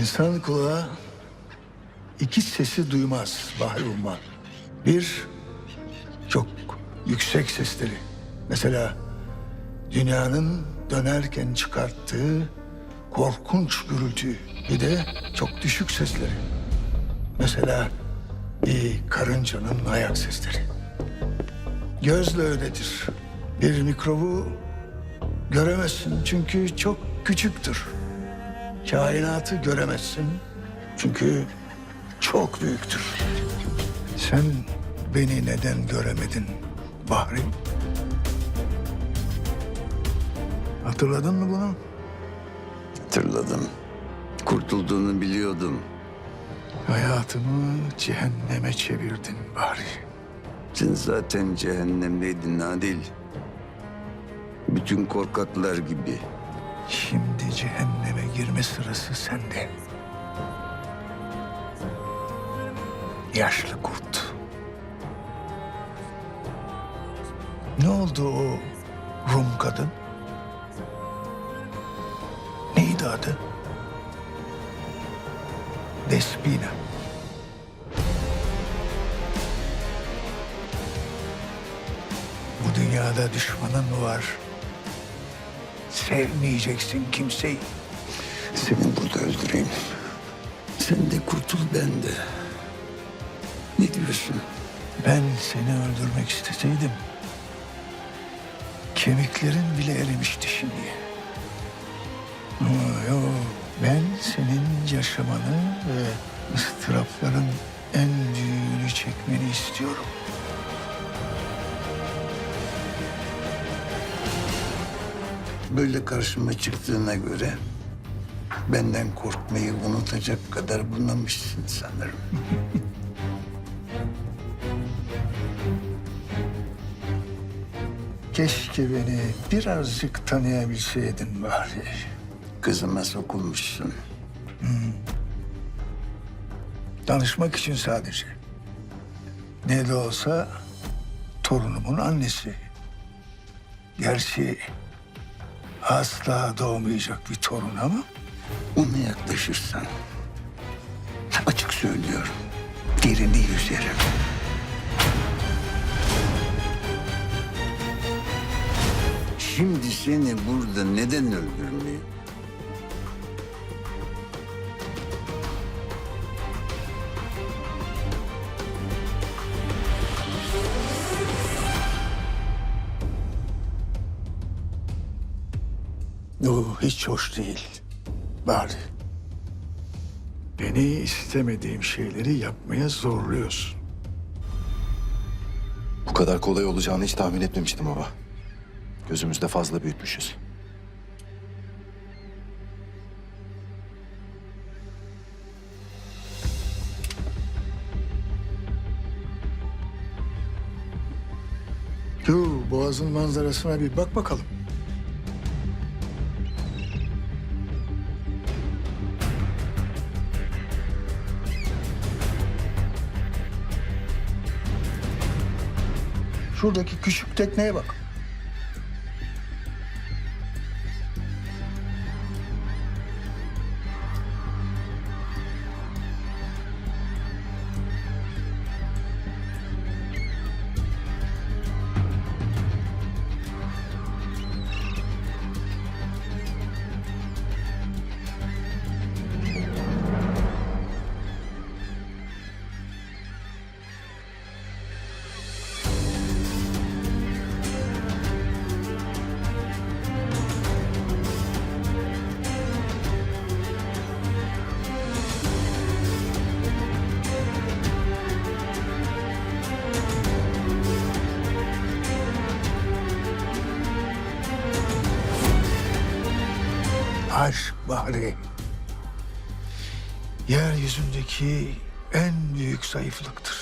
İnsan kulağı iki sesi duymaz Bahri Umman. Bir, çok yüksek sesleri. Mesela dünyanın dönerken çıkarttığı korkunç gürültü. Bir de çok düşük sesleri. Mesela bir karıncanın ayak sesleri. Gözle öyledir. Bir mikrobu göremezsin çünkü çok küçüktür. Kainatı göremezsin çünkü çok büyüktür. Sen beni neden göremedin Bahri? Hatırladın mı bunu? Hatırladım. Kurtulduğunu biliyordum. Hayatımı cehenneme çevirdin Bahri. Sen zaten cehennemdeydin Nadil. Bütün korkaklar gibi. Şimdi cehenneme girme sırası sende. Yaşlı kurt. Ne oldu o Rum kadın? Neydi adı? Despina. Bu dünyada düşmanın mı var? Sevmeyeceksin kimseyi. Seni burada öldüreyim. Sen de kurtul ben de. Ne diyorsun? Ben seni öldürmek isteseydim... ...kemiklerin bile erimişti şimdiye. Ama yok, ben senin yaşamanı ve ıstırapların en büyüğünü çekmeni istiyorum. Böyle karşıma çıktığına göre... ...benden korkmayı unutacak kadar bunamışsın sanırım. Keşke beni birazcık tanıyabilseydin bari. Kızıma sokulmuşsun. Danışmak için sadece. Ne de olsa torunumun annesi. Gerçi asla doğmayacak bir torun ama Ona yaklaşırsan... ...açık söylüyorum. Derini yüzerim. Şimdi seni burada neden öldürmeyeyim? o hiç hoş değil. Bari. Beni istemediğim şeyleri yapmaya zorluyorsun. Bu kadar kolay olacağını hiç tahmin etmemiştim baba. Gözümüzde fazla büyütmüşüz. Dur boğazın manzarasına bir bak bakalım. Şuradaki küçük tekneye bak. Aşk Bahri. Yeryüzündeki en büyük zayıflıktır.